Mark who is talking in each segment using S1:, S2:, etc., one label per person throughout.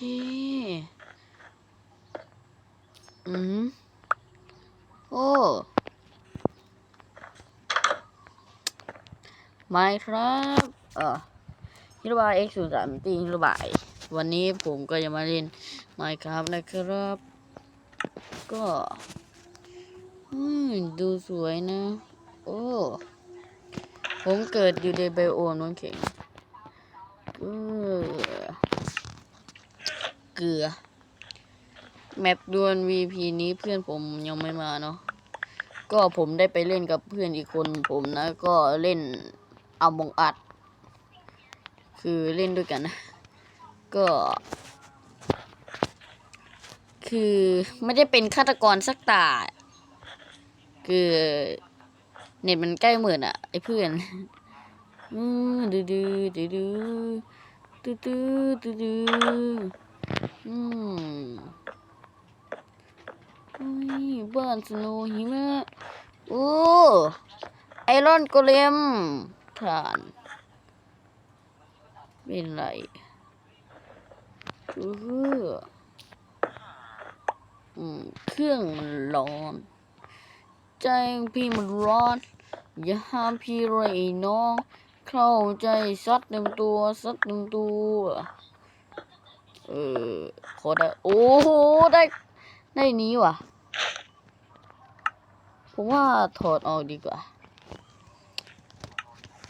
S1: เค อืม โอ้ ไม่ครับ เออฮิโรบาย X 0 3ตีฮิโรบาย วันนี้ผมก็จะมาเล่น Minecraft นะครับ ก็อืมดูสวยนะ โอ้ ผมเกิดอยู่ในไบโอมน้ำแข็งออ เกลือ แมปดวล VP นี้เพื่อนผมยังไม่มาเนาะ ก็ผมได้ไปเล่นกับเพื่อนอีกคนผมนะ ก็เล่นเอาบงอัด คือเล่นด้วยกันนะ ก็ คือไม่ได้เป็นฆาตกรสักตา คือเน็ตมันใกล้หมื่นอะไอเพื่อนอืดื้อดูดูดูดูดู มอุ้ยบ้านสโนว์หิมะโอ้ไอรอนโกเลมฐานเป็นไรเอออืมเครื่องมันร้อน ใจพี่มันร้อน อย่าห้ามพี่เลยน้อง เข้าใจซัดหนึ่งตัวซัดหนึ่งตัว เออขอได้โอ้โหได้ได้นี้ว่ะ ผมว่าถอดออกดีกว่า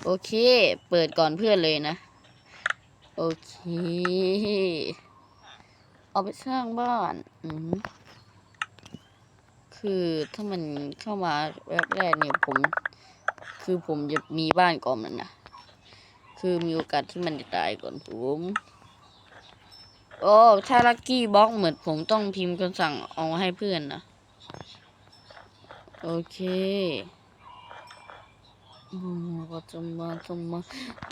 S1: โอเค เปิดก่อนเพื่อนเลยนะ โอเค เอาไปสร้างบ้าน อืมคือถ้ามันเข้ามาแวบแรกเนี่ยผม คือผมจะมีบ้านก่อนมันนะ คือมีโอกาสที่มันจะตายก่อนผม โอ้ถ้าลักกี้บล็อกเหมือนผมต้องพิมพ์คำสั่งเอาให้เพื่อนนะโอเคอืมก็จะมาทำไม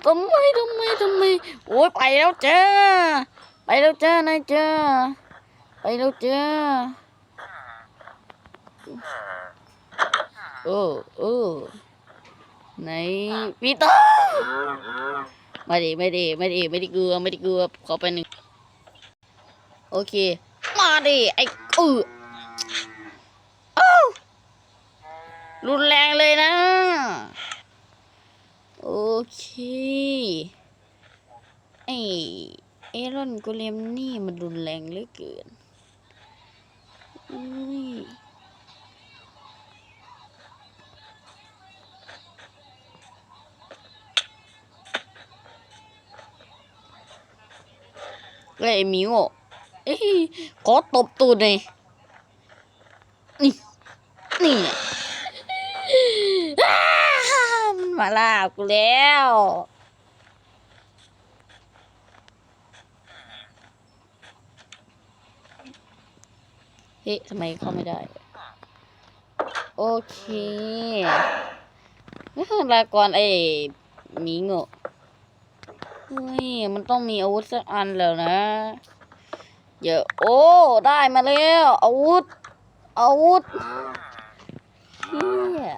S1: ทำไมทำไมทำไมโอ้ยไปแล้วจ้าไปแล้วจ้านายจ้าไปแล้วจ้าโอ้โอ้ไหนพี่ต้อไม่ดีไม่ดีไม่ดีไม่ได้เกลือไม่ได้เกลือขอไปหนึ่ง โอเค มาดิไอ้เออเอ้รุนแรงเลยนะ โอเคไอเอรอนโกเลมนี่มันรุนแรงเหลือเกินอุ้ยเอ้ยไอ้หมิวอะ เอ้ยขอตบตูดหน่อยนี่ นี่มันมาลากูแล้วเฮ้ยทำไมเข้าไม่ได้ โอเคลาก่อนไอ้หมีโง่เฮ้ย มันต้องมีอาวุธสักอันแล้วนะ เยอะโอ้ได้มาแล้วอาวุธอาวุธเฮีย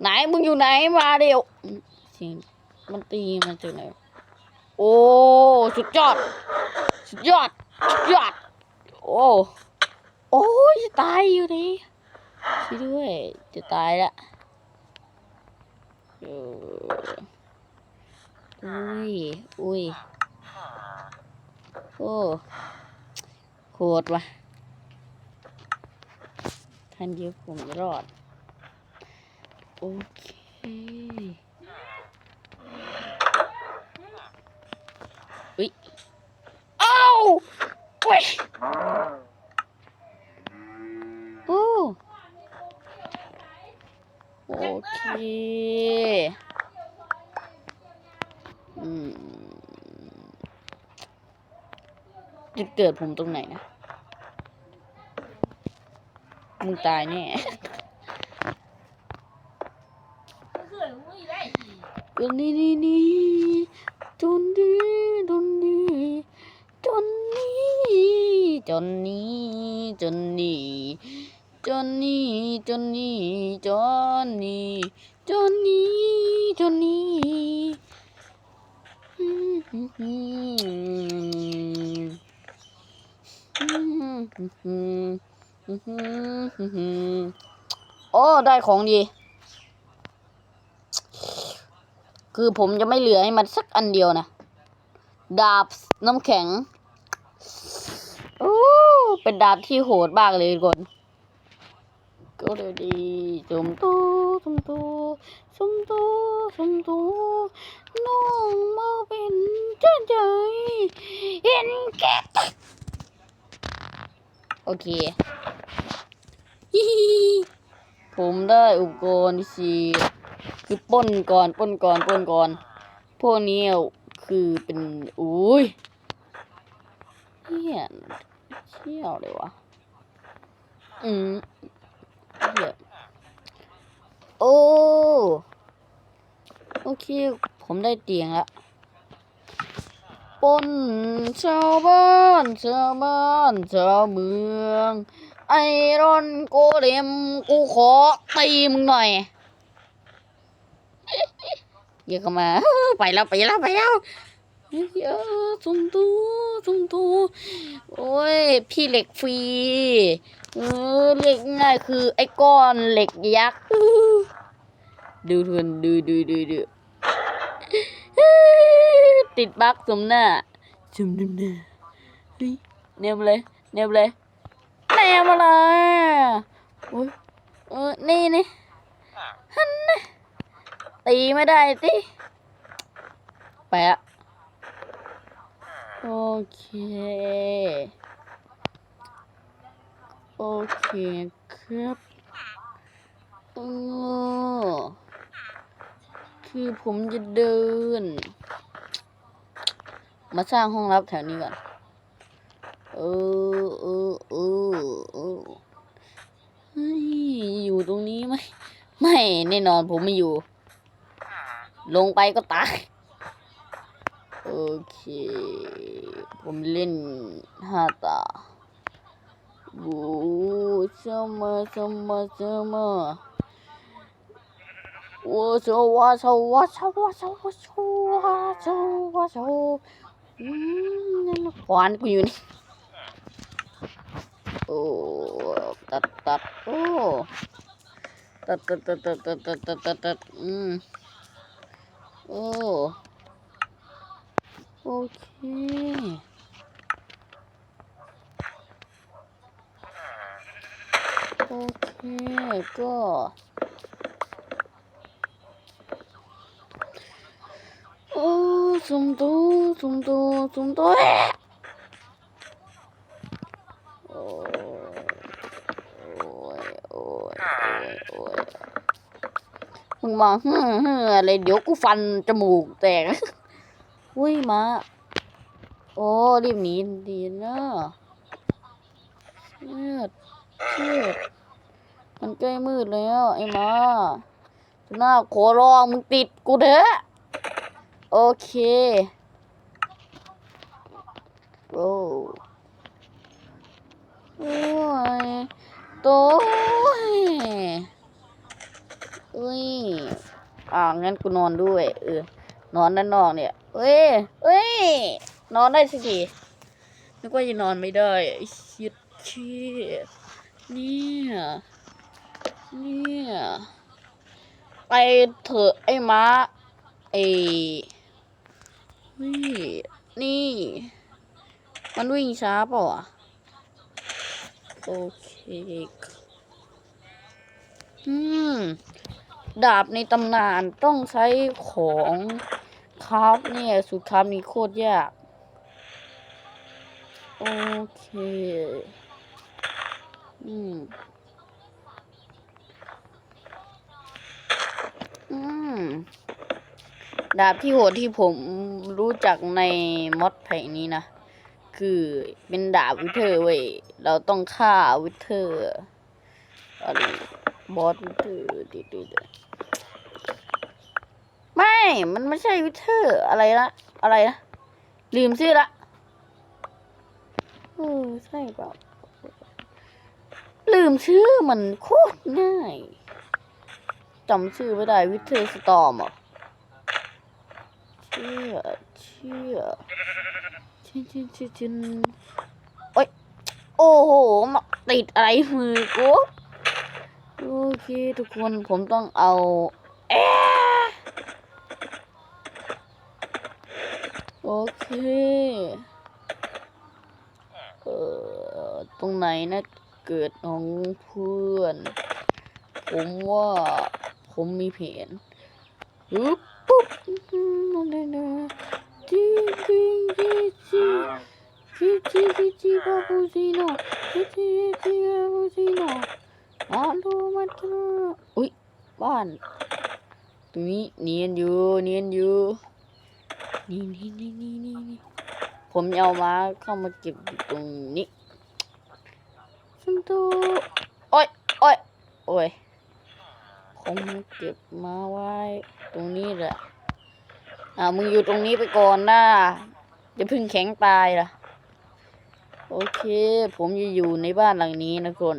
S1: ไหนมึงอยู่ไหนมาเดี๋ยวสียงมันตีมันจากไหนโอ้สุดยอดสุดยอดสุดยอดโอ้โอ้ยจะตายอยู่ดิช่วยด้วยจะตายละอุ้ยอุ้ย โอ้โคตรว่ะทันเดียวผมรอด โอเคอุ้ยเอ้าโอ้ยโอ้โอเค อืม จุดเกิดผมตรงไหนนะ มึงตายแน่จนนี่นี่นี่จนดีจนดีจนนี้จนนี้จนนี้จนนี้จนนี้จนนี้จนนี้จนนี้ โอ้ได้ของดี คือผมจะไม่เหลือให้มันสักอันเดียวนะ ดาบน้ำแข็งโอ้เป็นดาบที่โหดมากเลยทุกคนก็เลยดีสมตูสมตูสมตูสมตูน้องมาเป็นเจ้าใจเห็นแก่ตะ โอเคฮิฮิฮิผมได้อุปกรณ์สีคือป้นก่อนป้นก่อนป้นก่อน พวกนี้คือเป็นอุ้ยเฮียเชี่ยวเลยวะอืมเหี้ยโอ้ โอเค ผมได้เตียงและ ปนชาวบ้านชาวบ้านชาวเมือง ไอรอนโกเลมกูขอตีมึงหน่อยอย่าเข้ามาไปแล้วไปแล้วไปแล้วเยออสุนตูสุนตูโอ้ยพี่เหล็กฟรีเออเรียกง่ายคือไอ้ก้อนเหล็กยักษ์ดูทุนดูดูดูดู ติดบั๊กสมหน้าสมน้ำหน้าเฮ้ยเนมเลยเนมเลยแนมอะไรโอ้ยเออนี่นี่ฮันนะตีไม่ได้ติไปอะโอเค โอเคครับเออคือผมจะเดิน มาสร้างห้องรับแถวนี้ก่อน เออเออเออเออเฮ้ยอยู่ตรงนี้ไหม ไม่แน่นอนผมไม่อยู่ ลงไปก็ตาย โอเค ผมเล่นห้าตา โอ้什么什么什么？我走我走我走我走我走我走我走，อืม นั่นขวานกูอยู่นี่ โอ้ ตัดตัดโอ้ ตัดตัดตัดตัดตัดตัดตัดตัดตัดอืม โอ้ โอเคโอเคก็โอ้ ซุ่มตูซุ่มตูซุ่มตูโอ้ยโอ้ยโอ้ยโอ้ยมึงมาฮึ่มฮึ่มอะไรเดี๋ยวกูฟันจมูกแตกอุ้ยมา โอ้รีบหนีดีเนะเชือดเชือดมันใกล้มืดแล้วไอ้มาหน้าขอร้องมึงติดกูเถอะ โอเคโอ้โอ้ยโต้ยเอ้ยอ่างั้นกูนอนด้วยเออนอนด้านนอกเนี่ยเอ้ยเอ้ยนอนได้สักทีนึกว่าจะนอนไม่ได้ไอ้เชิดเชี่ยเนี่ยเนี่ยไปเถอะไอ้ม้าไอ้ นี่ นี่ มันวิ่งช้าเปล่าอะโอเคอืม ดาบในตำนานต้องใช้ของคราฟเนี่ยสูตรคราฟนี้โคตรยาก โอเค อืม อืม ดาบที่โหดที่ผมรู้จักในมอดแผงนี้นะ คือเป็นดาบวิเทอร์เว้ย เราต้องฆ่าวิเทอร์อะไรบอสวิเทอร์ดิดไม่ มันไม่ใช่วิเทอร์อะไรนะอะไรนะ ลืมชื่อละเออใช่เปล่าลืมชื่อมันโคตรง่ายจำชื่อไม่ได้วิเทอร์สตอมอะ ชื่อเชื่อชินชินชินชินโอ๊ยโอ้โหมาติดอะไรมือกูโอเคทุกคนผมต้องเอาแอโอเคเอ่อตรงไหนนะเกิดของเพื่อน ผมว่าผมมีแผนปึ๊บ อุ้ยบ้านตรงนี้เนียนอยู่เนียนอยู่นี่นี่นี่นี่นี่นี่ผมเอามาเข้ามาเก็บตรงนี้สันตุโอ้ยโอ้ยโอ้ยผมเก็บมาไว้ ตรงนี้แหละอ่ามึงอยู่ตรงนี้ไปก่อนนะอย่าเพึ่งแข็งตายล่ะ โอเค ผมจะอยู่ในบ้านหลังนี้นะคน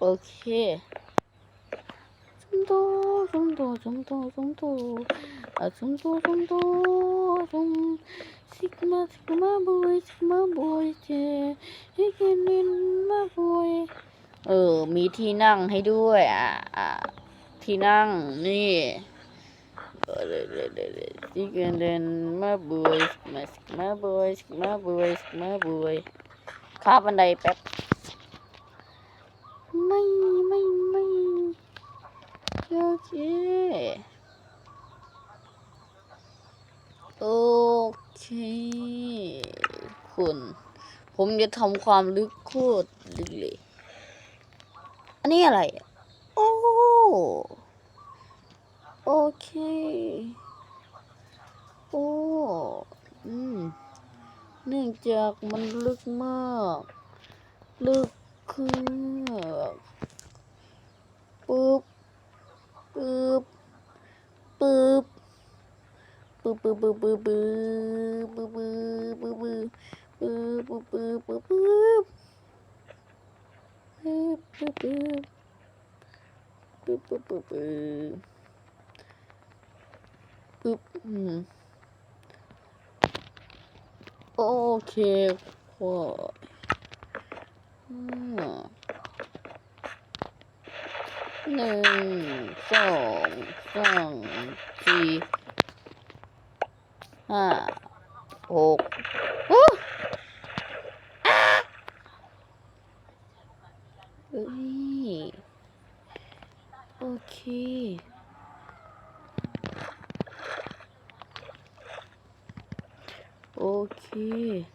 S1: โอเคซุมโตซุมโตซุมโตซุมโตอะซุมโตซุมโตซุมซิกมาซิกมาบอยซิกมาบอยเจฮิกเนนมาบอยเออ มีที่นั่งให้ด้วย อะอะ ที่นั่งนี่เออเดเดเดเดที่กันเดินมาบวยมามาบวยมาบวยมาบวยข้าบันไดแป๊บไม่ไม่ไม่โอเคโอเคคุณผมจะทำความลึกโคตรลึกเลย อันนี้อะไร โอ้ โอเค โอ้ อืม เนื่องจากมันลึกมาก ลึกคือปึ๊บปึ๊บปึ๊บปึ๊บปึ๊บปึ๊บปึ๊บปึ๊บปึ๊บปึ๊บปึ๊บปึ๊บปึ๊บปึ๊บปึ๊บปึ๊บปึ๊บปึ๊บ ปึ๊บปึ๊บปึ๊บปึ๊บปึ๊บโอเคพอหนึ่งสองสามสี่ห้าหกเอ้าเฮ้ย Okay. Okay.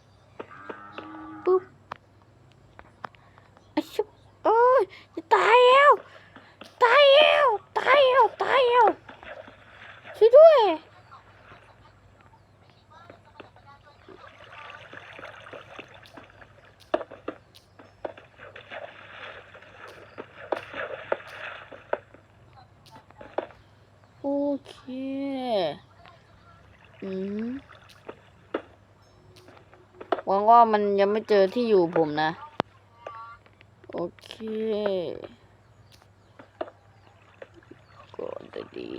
S1: หวังว่ามันยังไม่เจอที่อยู่ผมนะ โอเคก่อนดี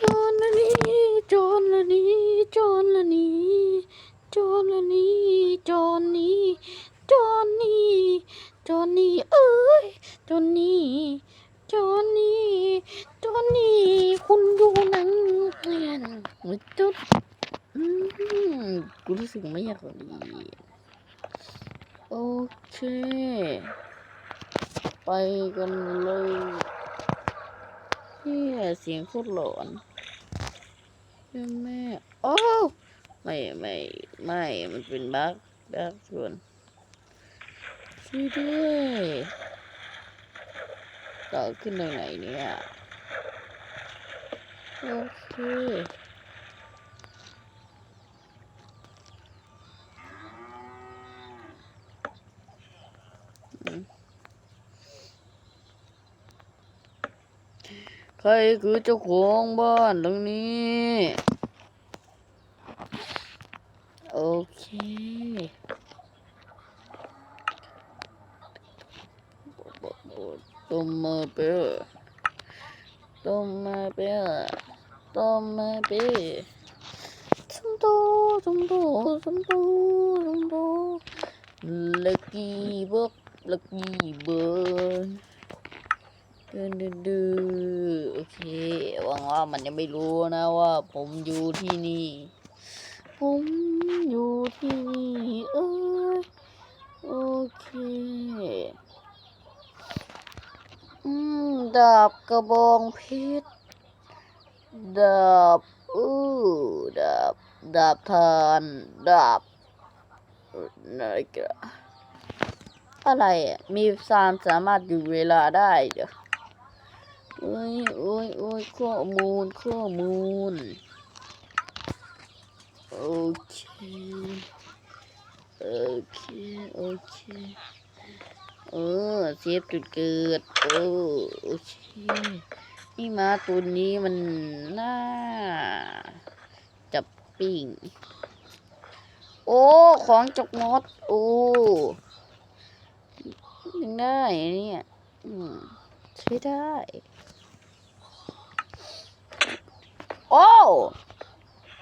S1: จอนละนี้จอนละนี้จอนละนี้จอนละนี้จอนนี้จอนนี้จอนนี้เอ้ยจอนนี้จอนนี้จอนนี้คุณดูหนังเปลี่ยนจุด กูรู้สึกไม่อยากดีโอเค ไปกันเลยเฮียเสียงโคตรหลอนเฮ้ยแม่โอ้ไม่ไม่ไม่มันเป็นบั๊กบั๊กส่วนช่วยด้วยต่อขึ้นตรงไหนเนี่ย โอเค ใครคือเจ้าของบ้านหลังนี้ โอเค ต้มมาเปรี้ต้มมาเปรี้ต้มมาเปรี้ยวสมโตสมโตสมโตสมโตลักกี้บก ลักกี้เบิร์เดินเดินเดินโอเคหวังว่ามันยังไม่รู้นะว่าผมอยู่ที่นี่ ผมอยู่ที่นี่เอ้ยโอเคอืมดาบกระบองเพชรดาบอู้ดาบดาบทานดาบเอ่ออะไรกัน อะไรอะ มีสามสามารถอยู่เวลาได้เดี๋ยวโอ้ยโอ้ยโอ้ยข้อมูลข้อมูล โอเค โอเค โอเค เออเซฟจุดเกิด โอโอเค นี่มาตัวนี้มันน่า จับปิ้ง โอ้ ของจกมด โอ้ ยังได้เนี่ยใช้ได้ โอ้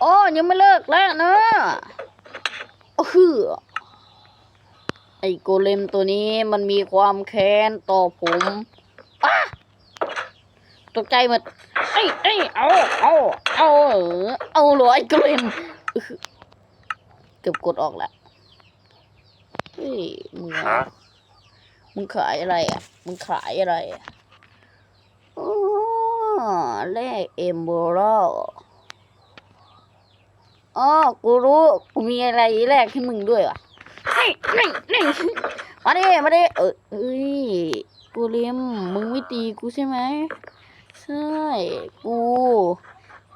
S1: โอ้ยังไม่เลิกแล้วเนะโอ้คือไอโกเลมตัวนี้มันมีความแค้นต่อผมอ้าตกใจหมดไอ้ไอ้เอาเอาเอาเอเอาหรอไอโกเลมเกือบกดออกแล้วเฮ้ยมึงอ มึงขายอะไรอะ มึงขายอะไรอะอ๋อแลกเอมโบรอ๋อ กูรู้ กูมีอะไรแลกให้มึงด้วยวะนี่นี่นี่มาดิ มาดิ เออเอ้ย กูเลี้ยมมึงไม่ตีกูใช่ไหม ใช่ กู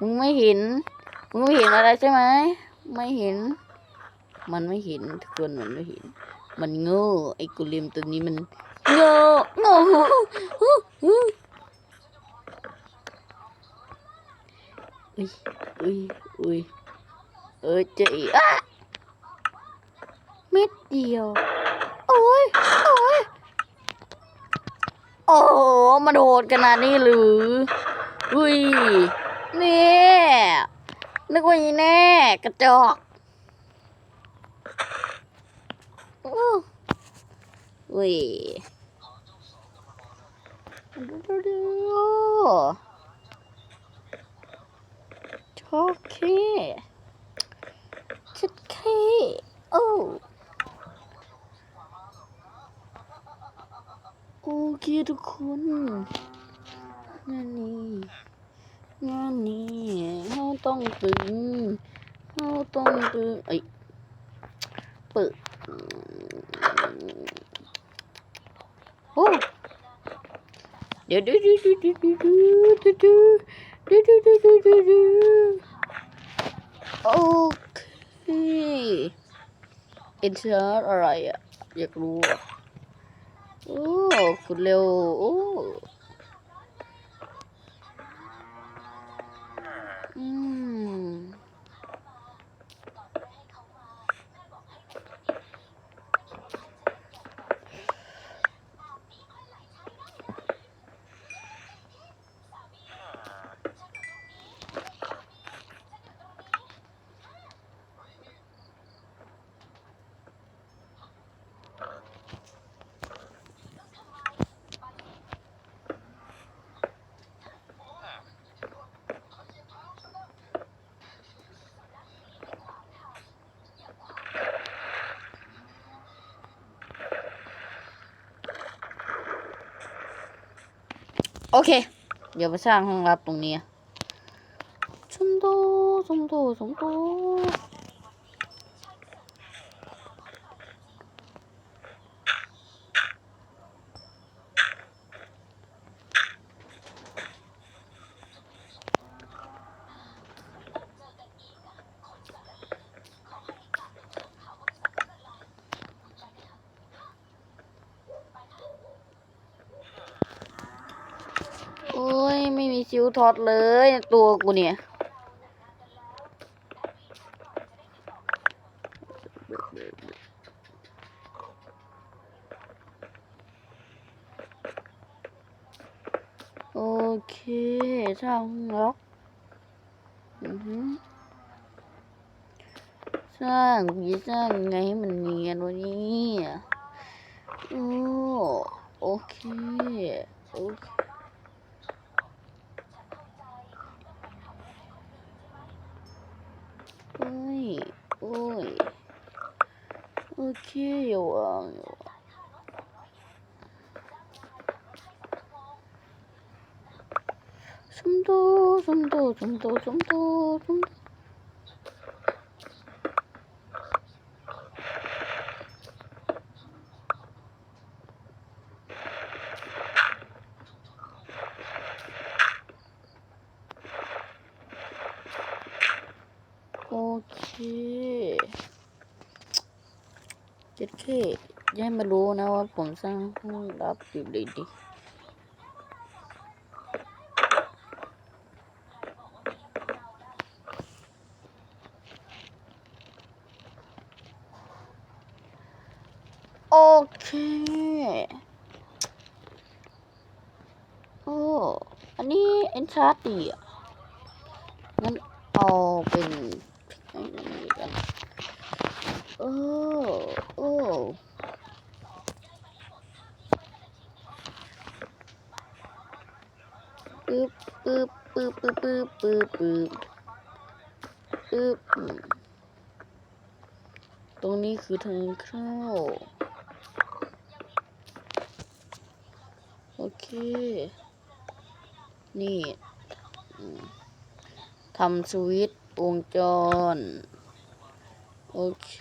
S1: มึงไม่เห็น มึงไม่เห็นอะไรใช่ไหม ไม่เห็น มันไม่เห็นทุกคนมันไม่เห็น มันโง่ไอ้กูเลียมตัวนี้มันโง่โง่อุ้ยอุ้ยอุ้ยเออเจ๊อะเม็ดเดียว โอ้ยโอ้ยโอ้โหมันโหดขนาดนี้หรือ อุ้ยนี่นึกว่าอีแน่ กระจอกอู้ อุ้ยดูดูดูโอเคชัดเคโอ้โอเคทุกคนงานนี้งานนี้เราต้องตึงเราต้องตึงเอ้ยเปิด อ้เดี๋ยวดูดูดูดูดูดูดูดูดูดูดูดูดูดูโอเคอินเทอร์อะไรอะ อยากรู้อะโอ้คุณเร็ว โอ้ม โอ เค เดี๋ยวไปสร้างห้องลับตรงนี้ชมโตชมโตชมโตโอ้ย ไม่มีซิวทอดเลยตัวกูเนี่ยโอเคสร้างล็อกอือหือสร้างผีสร้างไงให้มันเนียนวันนี้โอ้โอเค โอเค 귀여워. 좀더, 좀더, 좀더, 좀더, 좀더. ผมสร้างห้องรับอยู่ดีดีโอเค โอ้ อันนี้เอ็นชาร์ตดีอะ งั้นเอาเป็นอ้นี่กันโอ้ โอ้ ปึ๊บปึ๊บปึ๊บปึ๊บปึ๊บปึ๊บปึ๊บปึ๊บอืมตรงนี้คือทางเข้าโอเค นี่ทำสวิตช์วงจร โอเค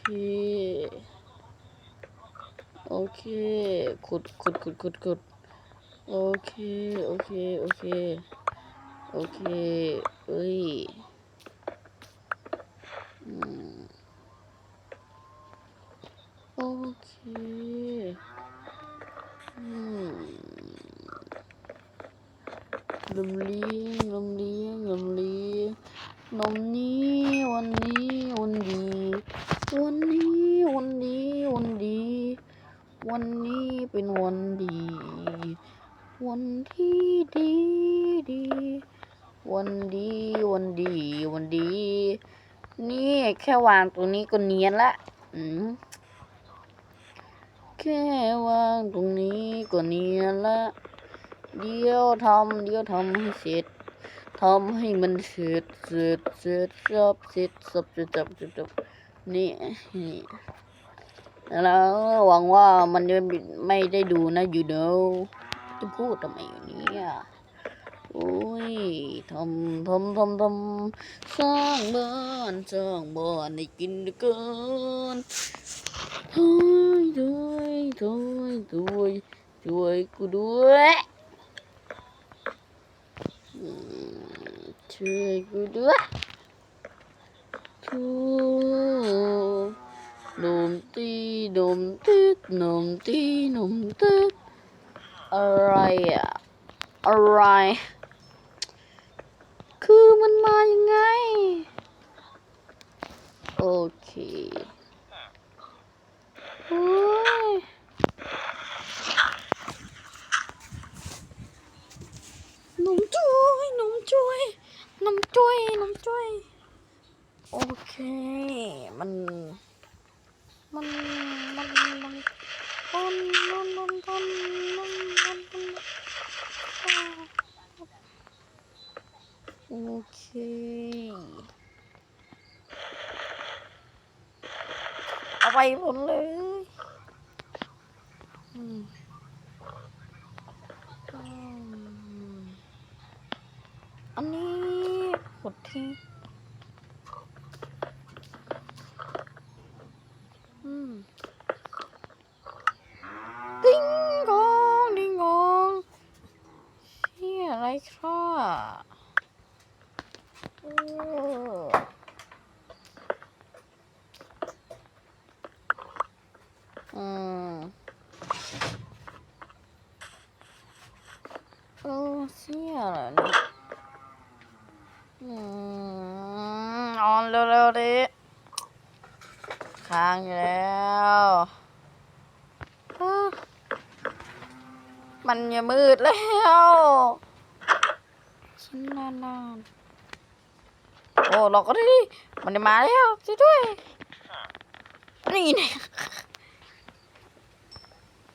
S1: โอเค ขุดขุดขุดขุดขุด โอเค โอเค โอเค โอเคเอ้ยอืมโอเคอืมลมเลี้ยงลมเลี้ยงลมเลี้ยงนมนี้วันนี้วันดี วันนี้วันนี้วันดี วันนี้เป็นวันดี วันที่ดีดี วันดีวันดีวันดี นี่แค่ วางตรงนี้ก็เนียนละอืมแค่วางตรงนี้ก็เนียนละเดี๋ยวทำเดี๋ยวทำให้เสร็จทำให้มันเสร็จเสร็จเสร็จจับเสร็จสับเสร็จจับเสร็จจับนี่นี่แล้วหวังว่ามันจะไม่ได้ดูนะอยู่เดาจะพูดทำไมอยู่เนี่ย อ้ยทำทำทำทำสร้างบ้านสร้างบ้านให้กินเหลือเกินช่วยด้วยช่วยด้วยช่วยกูด้วยช่วยกูด้วยช่วยนมตีนมติดนมตีนมติดอะไรอะอะไร คือมันมายังไง โอเคโอ้ยนมจุ้ยนมจุ้ยนมจุ้ยนมจุ้ยโอเค มัน มัน มัน มันมันมันมันมันมันมันมัน โอเคเอาไปหมดเลยอันนี้กดทิ้งดิงงกองดิ้งกองเชี่ยอะไรครับ อออืมเออเสียอะไรเนี่ยอืมนอนเร็วๆดิค้างอยู่แล้วมันจะมืดแล้วฉันนานๆ โอ้หลอกก็ได้ดิมันมาแล้วช่วยด้วยนี่เนี่ย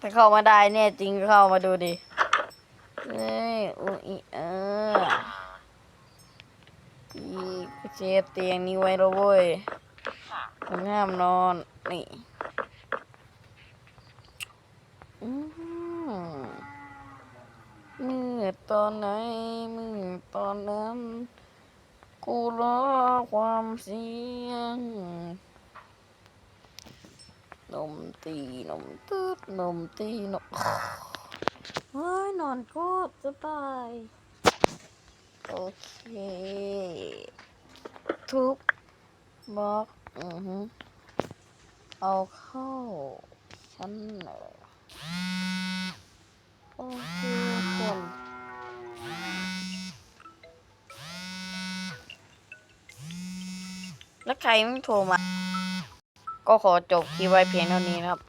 S1: ถ้าเข้ามาได้เนี่ยจริงก็เข้ามาดูดิเฮ้ยอุ้ยเอออีกเชเตียงนี้ไว้แล้วเว้ยมันห้ามนอนนี่อืมมืดตอนไหนมืดตอนนั้น กูรอความเสียง นมตีนมตืดนมตีนมเฮ้ยนอนโคตรสบาย โอเค ทุบบล็อกอือฮึเอาเข้าชั้นหนึ่งโอเคคน แล้วใครไม่โทรมา ก็ขอจบคลิปไว้เพียงเท่านี้นะครับ